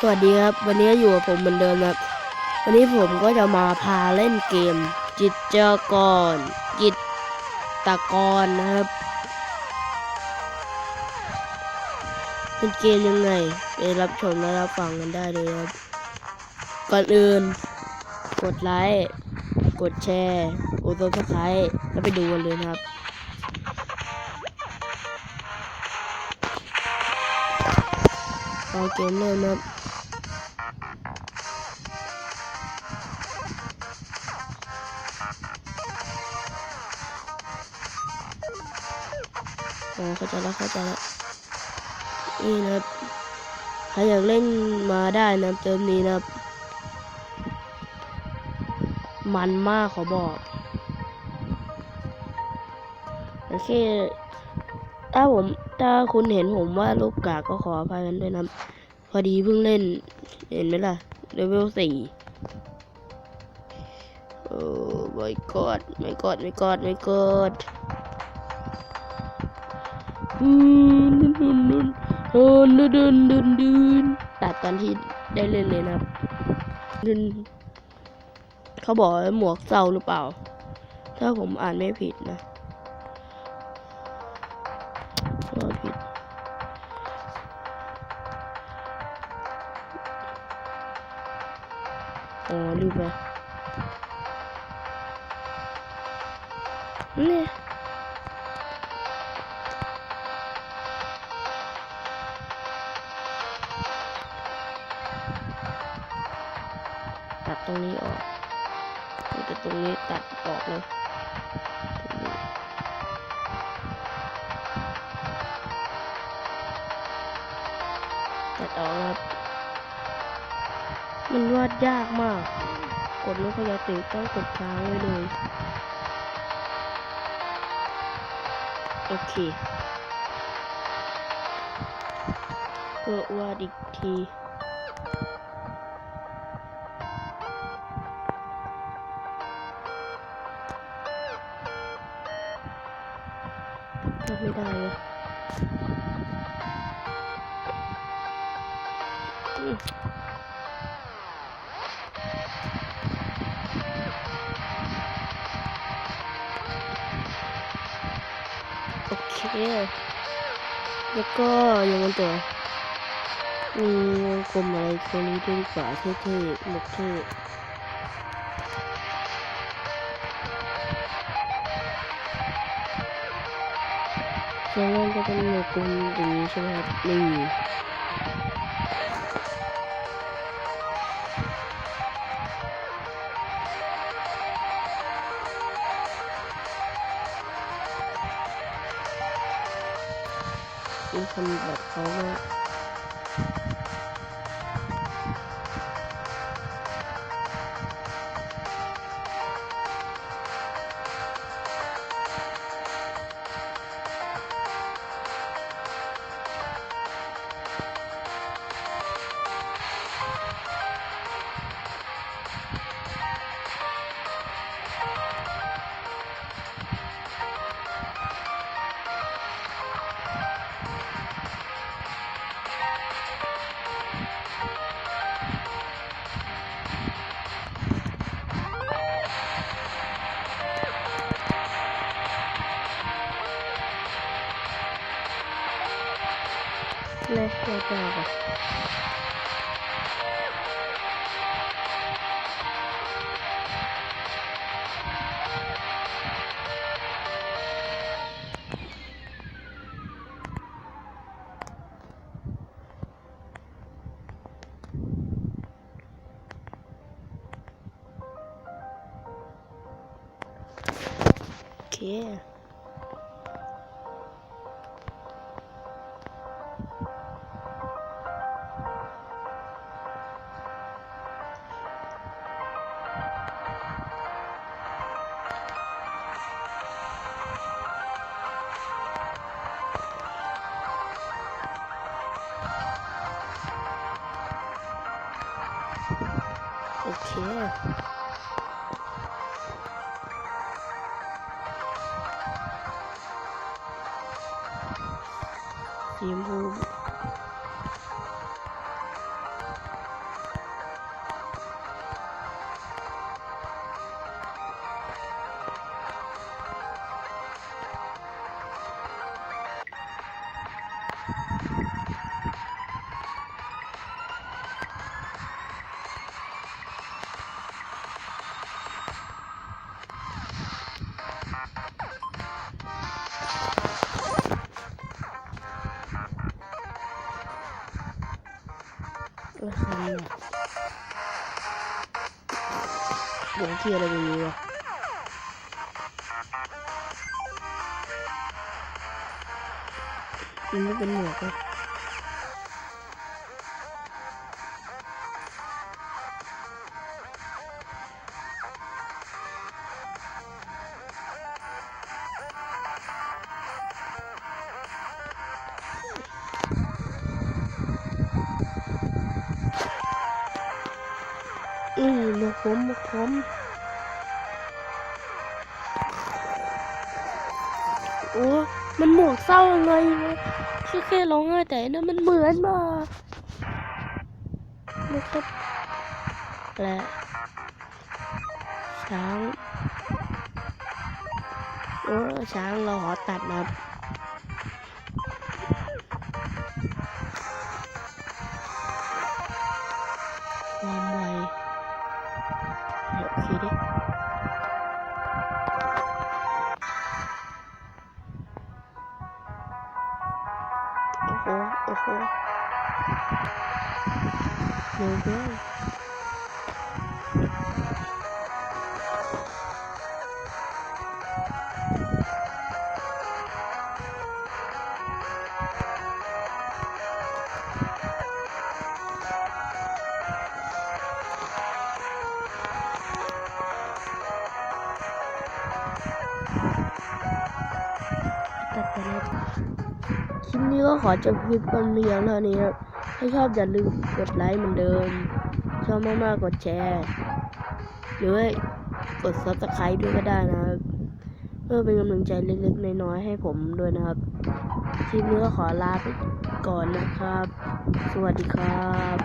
สวัสดีครับ วันนี้อยู่กับผมเหมือนเดิมครับ วันนี้ผมก็จะมาพาเล่นเกม จิตเจอกรจิตตะกรนะครับ เป็นเกมยังไงไปรับชมและรับฟังกันได้เลยครับ ก่อนอื่น กดไลค์กดแชร์กดซับสไครต์แล้วไปดูกันเลยครับพอาเกมเริ่มนะครับ เข้าใจแล้วเข้าใจแล้วนี่นะครับใครอยากเล่นมาได้นะเติมนี้นะครับ มันมากขอบอกโอเคถ้าผมถ้าคุณเห็นผมว่าลูกกากก็ขออภัยกันด้วยนะพอดีเพิ่งเล่น เห็นไหมล่ะเลเวลสี่โอ้ไม่กอดไม่ก อดไม่กอดไม่กอดอืมดุนดุนดุนดุนดุนดุนดุนตัดตอนที่ได้เล่นเลยนะครับดุนเขาบอกหมวกเศร้าหรือเปล่า ถ้าผมอ่านไม่ผิดนะว่าผิด อ๋อลืมไปเนี่ย ตรงนี้ตัดออกเลยตัดออกครับมันวาดยากมาก กดลูกพยาติต้องกดค้างไว้เลยโอเคก็วาดอีกที ทำไม่ได้เลยโอเค แล้วก็ยังมันตัวมีวงกลมอะไรตัวนี้ด้วยดีกว่าเท่ๆหมกเท่ แล้วมันจะเป็นวงกลมอย่างนี้ใช่ไหมครับนี่มีคนแบบเขาว่า เล็ก เล็ก เออคันเนี่ยหลวงที่อะไรแบบนี้วะมันไม่เป็นหมวก็ นี่หมวกผมหมวกผมโอ้ มันหมวกเศร้ายังไงวะคือแค่ร้องไห้แต่นนั่นมันเหมือนมากนะครับและช้าง โอ้ช้างเราขอตัดนะครับ โอ้ ลิปนี้ก็ขอจบคลิปกันเพียงเท่านี้ครับ ถ้าชอบอย่าลืมกดไลค์เหมือนเดิม ชอบมากๆกดแชร์ หรือว่ากดซับสไครต์ด้วยก็ได้นะครับเพื่อเป็นกำลังใจเล็กๆน้อยๆให้ผมด้วยนะครับคลิปนี้ก็ขอลาไปก่อนนะครับ สวัสดีครับ